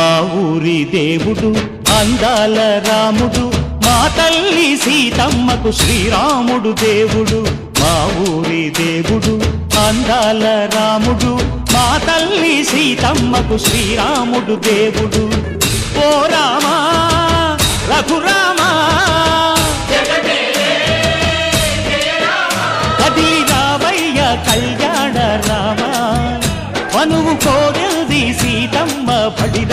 మా ఊరి దేవుడు అందాల రాముడు మా తల్లి సీతమ్మకు శ్రీరాముడు దేవుడు. మా ఊరి దేవుడు అందాల రాముడు మా తల్లి సీతమ్మకు శ్రీరాముడు దేవుడు. ఓ రామా రఘురామా కదిలి రావయ్య కళ్యాణ రామా. పనువు కోరల్ది సీతమ్మ బడిర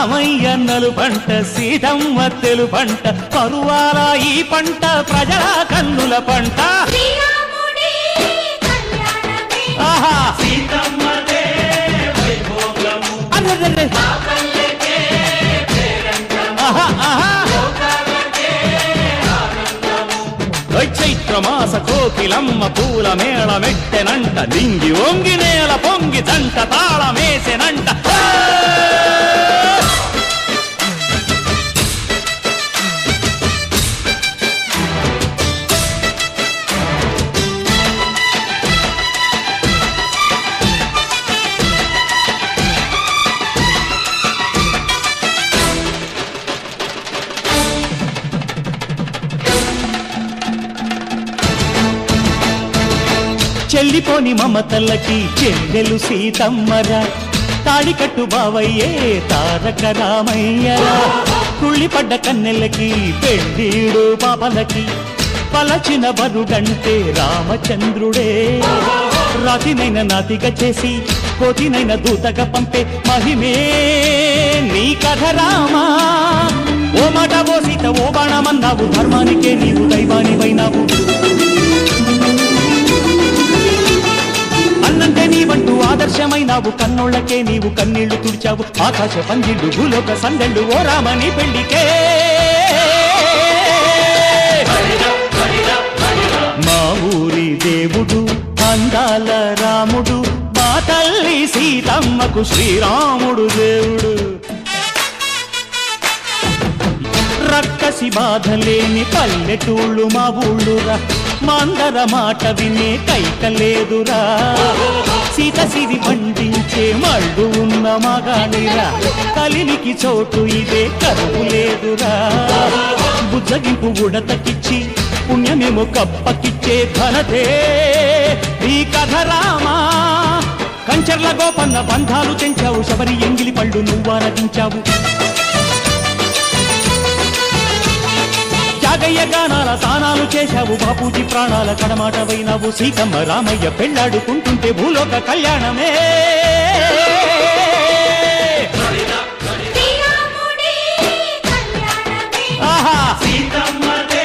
రామయ్య నలు పంట సీతమ్మ తెలు పంట పరువాల ఈ పంట ప్రజల కన్నుల పంట. ఆహా! చైత్రమాస కోకిలమ్మ పూల మేళ మెట్టెనంట లింగి ఒంగి నేల పొంగి జంట తాళమేసెనంట. చెల్లిపోని మమతలకి చెల్లెలు సీతమ్మరా. తాడికట్టు బావయ్యే తారక రామయ్యరా. కుళ్ళిపడ్డ కన్నెలకి పెళ్ళీడు పాపలకి పలచిన బరుడంటే రామచంద్రుడే. రాతినైన నాతిగా చేసి కోతినైన దూతగా పంపే మహిమే నీ కథ రామా. ఓ మాట ఓ సీత ఓ బాణమన్నావు ధర్మానికే నీవు దైవానివైనావు కన్నావు కన్నుళ్ళకే నీవు కన్నీళ్ళు తుడిచావు. ఆకాశ పందిళ్ళు భూలోక సందళ్ళు ఓ రామని పెళ్ళికే మా ఊరి దేవుడు అందాల రాముడు మా తల్లి సీతమ్మకు శ్రీరాముడు దేవుడు. రక్కసి బాధ లేని పల్లెటూళ్ళు మా ఊళ్ళురా. మాందర మాట వినే కైకలేదురా సీత సిరి పండించే మళ్ళు ఉన్న మగానిరా. కలినికి చోటు ఇదే కరువు లేదురా. బుజ్జగింపు ఉడతకిచ్చి పుణ్యమేమో కప్పకిచ్చే ధనతే ఈ కథ రామా కంచర్ల గోపన్న బంధాలు తెంచావు. శబరి ఎంగిలి పళ్ళు నువ్వారగించావు త్యాగయ్య గానాల తానాలు చేశావు. బాపూజీ ప్రాణాల కడమాట వైనావు. సీతమ్మ రామయ్య పెళ్ళాడుకుంటుంటే భూలోక కళ్యాణమే. ఆహా! సీతమ్మదే